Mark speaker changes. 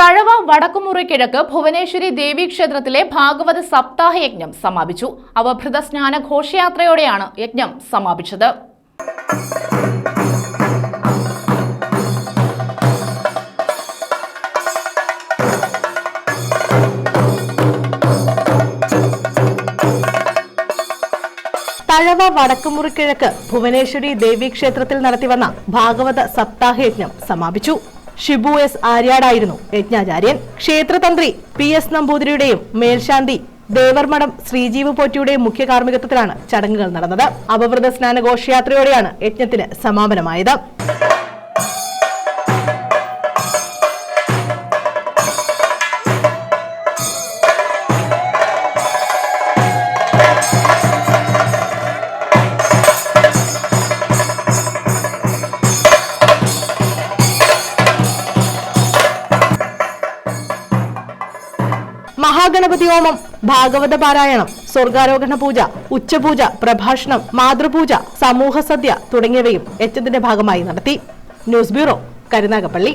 Speaker 1: തഴവ വടക്കുമുറി കിഴക്ക് ഭുവനേശ്വരി ദേവീ ക്ഷേത്രത്തിലെ ഭാഗവത സപ്താഹ യജ്ഞം സമാപിച്ചു. അവഭൃത സ്നാന ഘോഷയാത്രയോടെയാണ് യജ്ഞം സമാപിച്ചത്.
Speaker 2: തഴവ വടക്കുമുറി കിഴക്ക് ഭുവനേശ്വരി ദേവീക്ഷേത്രത്തിൽ നടത്തിവന്ന ഭാഗവത സപ്താഹയജ്ഞം സമാപിച്ചു. ഷിബു എസ് ആര്യാടായിരുന്നു. യജ്ഞാചാര്യൻ ക്ഷേത്രതന്ത്രി പി എസ് നമ്പൂതിരിയുടെയും മേൽശാന്തി ദേവർമഠം ശ്രീജീവ് പോറ്റിയുടെയും മുഖ്യ കാർമ്മികത്വത്തിലാണ് ചടങ്ങുകൾ നടന്നത്. അപവൃത സ്നാന ഘോഷയാത്രയോടെയാണ് യജ്ഞത്തിന് സമാപനമായത്. മഹാഗണപതി ഹോമം ഭാഗവത പാരായണം സ്വർഗാരോഹണ പൂജ ഉച്ചപൂജ പ്രഭാഷണം മാതൃപൂജ സമൂഹ സദ്യ തുടങ്ങിയവയും യജ്ഞത്തിന്റെ ഭാഗമായി നടത്തി. News bureau Karunagappally.